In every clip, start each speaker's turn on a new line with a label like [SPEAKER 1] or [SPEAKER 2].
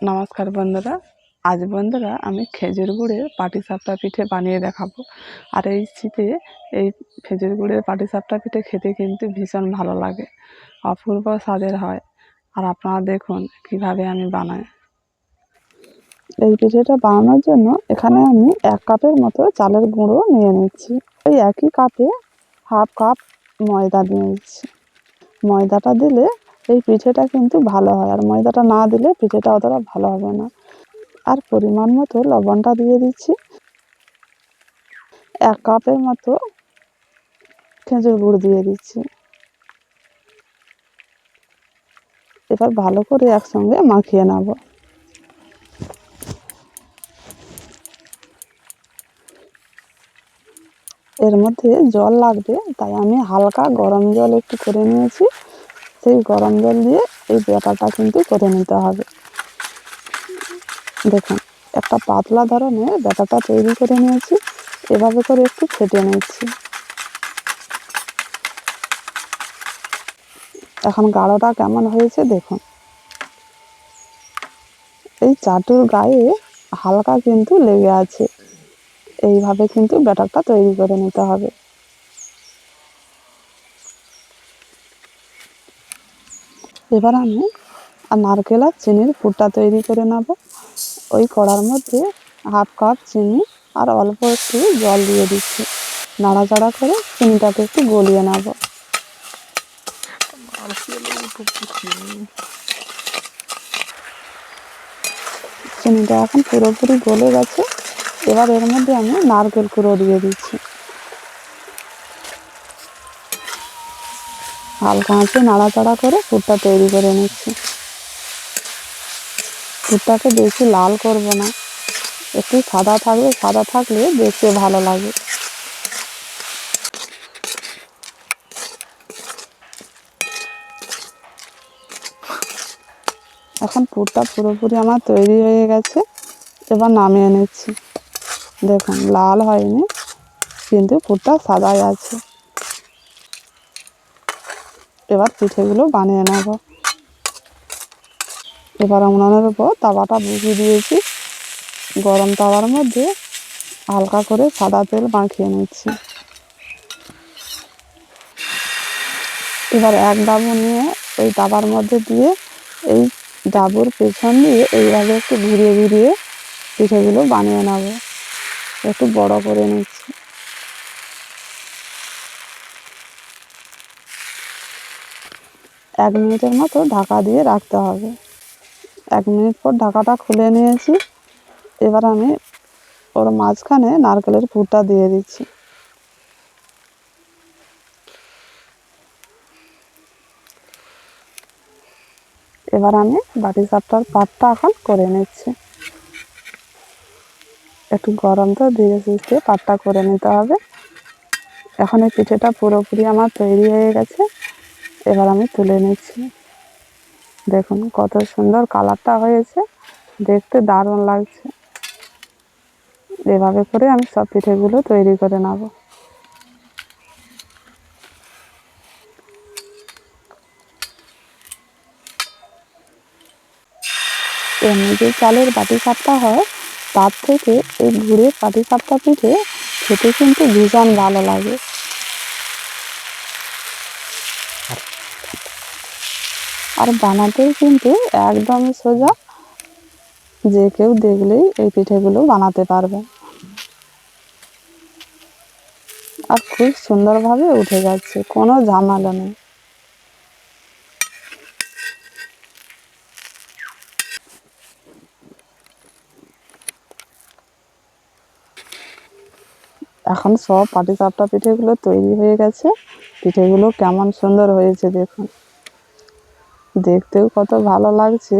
[SPEAKER 1] নমস্কার বন্ধুরা। আজ বন্ধুরা আমি খেজুর গুড়ের পাটিসাপটা পিঠে বানিয়ে দেখাবো। আর এই শীতে এই খেজুর গুড়ের পাটিসাপটা পিঠে খেতে কিন্তু ভীষণ ভালো লাগে। অপূর্ব স্বাদের হয়। আর আপনারা দেখুন কীভাবে আমি বানাই। এই পিঠেটা বানানোর জন্য এখানে আমি এক কাপের মতো চালের গুঁড়ো নিয়ে নিচ্ছি। ওই একই কাপে হাফ কাপ ময়দা নিয়ে নিচ্ছি। ময়দাটা দিলে এই পিঠেটা কিন্তু ভালো হয়। আর ময়দাটা না দিলে পিঠেটা অতটা ভালো হবে না। আর পরিমাণ মতো লবণটা দিয়ে দিচ্ছি। এক কাপের মতো খেজুর গুড় দিয়ে দিচ্ছি। এবার ভালো করে একসঙ্গে মাখিয়ে নেব। এর মধ্যে জল লাগবে, তাই আমি হালকা গরম জল একটু করে নিয়েছি। সেই গরম জল দিয়ে এই ব্যাটারটা কিন্তু করে নিতে হবে। দেখুন, একটা পাতলা ধরনের ব্যাটারটা তৈরি করে নিয়েছি। এভাবে করে একটু ফেটে নিচ্ছি এখন গাঢ়টা কেমন হয়েছে দেখুন। এই চাটুর গায়ে হালকা কিন্তু লেগে আছে। এইভাবে কিন্তু ব্যাটারটা তৈরি করে নিতে হবে। এবার আমি নারকেল আর চিনির পুরটা তৈরি করে নেব। ওই কড়ার মধ্যে হাফ কাপ চিনি আর অল্প একটু জল দিয়ে দিচ্ছি। নাড়াচাড়া করে চিনিটাকে একটু গলিয়ে নেব। চিনিটা এখন পুরোপুরি গলে গেছে। এবার এর মধ্যে আমি নারকেল কুড়ো দিয়ে দিচ্ছি। হালকা আঁচে নাড়াচাড়া করে পুরটা তৈরি করে নিচ্ছি। পুরটাকে বেশি লাল করব না। একটু সাদা থাকবে সাদা থাকলে দেখতে ভালো লাগে। এখন পুরটা পুরোপুরি আমার তৈরি হয়ে গেছে। এবার নামিয়ে নিচ্ছি। দেখুন, লাল হয়নি, কিন্তু পুরটা সাদাই আছে। এবার পিঠেগুলো বানিয়ে নেব। এবার উনানের উপর তাওয়াটা বুঝিয়ে দিয়েছি। গরম তাওয়ার মধ্যে হালকা করে সাদা তেল মাখিয়ে নিচ্ছি। এবার এক ডাবু নিয়ে ওই তাওয়ার মধ্যে দিয়ে এই ডাবুর পেছন দিয়ে এইভাবে একটু ঘুরিয়ে ঘুরিয়ে পিঠেগুলো বানিয়ে নেব। একটু বড় করে নিচ্ছি। এক মিনিটের মতো ঢাকা দিয়ে রাখতে হবে। এক মিনিট পর ঢাকাটা খুলে নিয়েছি। এবার আমি ওর মাঝখানে নারকেলের পুরটা দিয়ে দিচ্ছি। এবার আমি বাটি সাপটার পাটটা এখন করে নিচ্ছি। একটু গরম তো ধীরে সুস্থে পাটটা করে নিতে হবে। এখন এই পিঠেটা পুরোপুরি আমার তৈরি হয়ে গেছে। এবার আমি তুলে নিচ্ছি। দেখুন কত সুন্দর কালারটা হয়েছে। দেখতে দারুণ লাগছে। এভাবে করে আমি সব পিঠেগুলো তৈরি করে নেব। এমনি যে চালের বাটি সাপটা হয়, তার থেকে এই ঘুরে পাটি সাপটা পিঠে খেতে কিন্তু ভীষণ ভালো লাগে। আর বানাতেও কিন্তু একদমই সোজা যে কেউ দেখলেই এই পিঠেগুলো বানাতে পারবে। আর খুব সুন্দরভাবে উঠে যাচ্ছে, কোনো ঝামেলা নেই। এখন সব পাটিসাপটা পিঠেগুলো তৈরি হয়ে গেছে। পিঠেগুলো কেমন সুন্দর হয়েছে দেখুন। দেখতেও কত ভালো লাগছে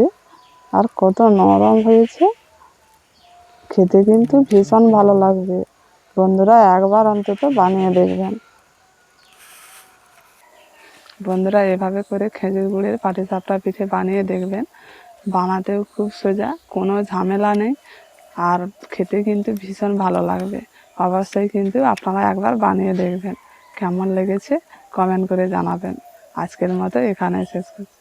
[SPEAKER 1] আর কত নরম হয়েছে। খেতে কিন্তু ভীষণ ভালো লাগবে। বন্ধুরা, একবার অন্তত বানিয়ে দেখবেন। বন্ধুরা, এভাবে করে খেজুর গুড়ের পাটিসাপটা পিঠে বানিয়ে দেখবেন। বানাতেও খুব সোজা, কোনো ঝামেলা নেই। আর খেতে কিন্তু ভীষণ ভালো লাগবে। অবশ্যই কিন্তু আপনারা একবার বানিয়ে দেখবেন। কেমন লেগেছে কমেন্ট করে জানাবেন। আজকের মতো এখানে শেষ করছি।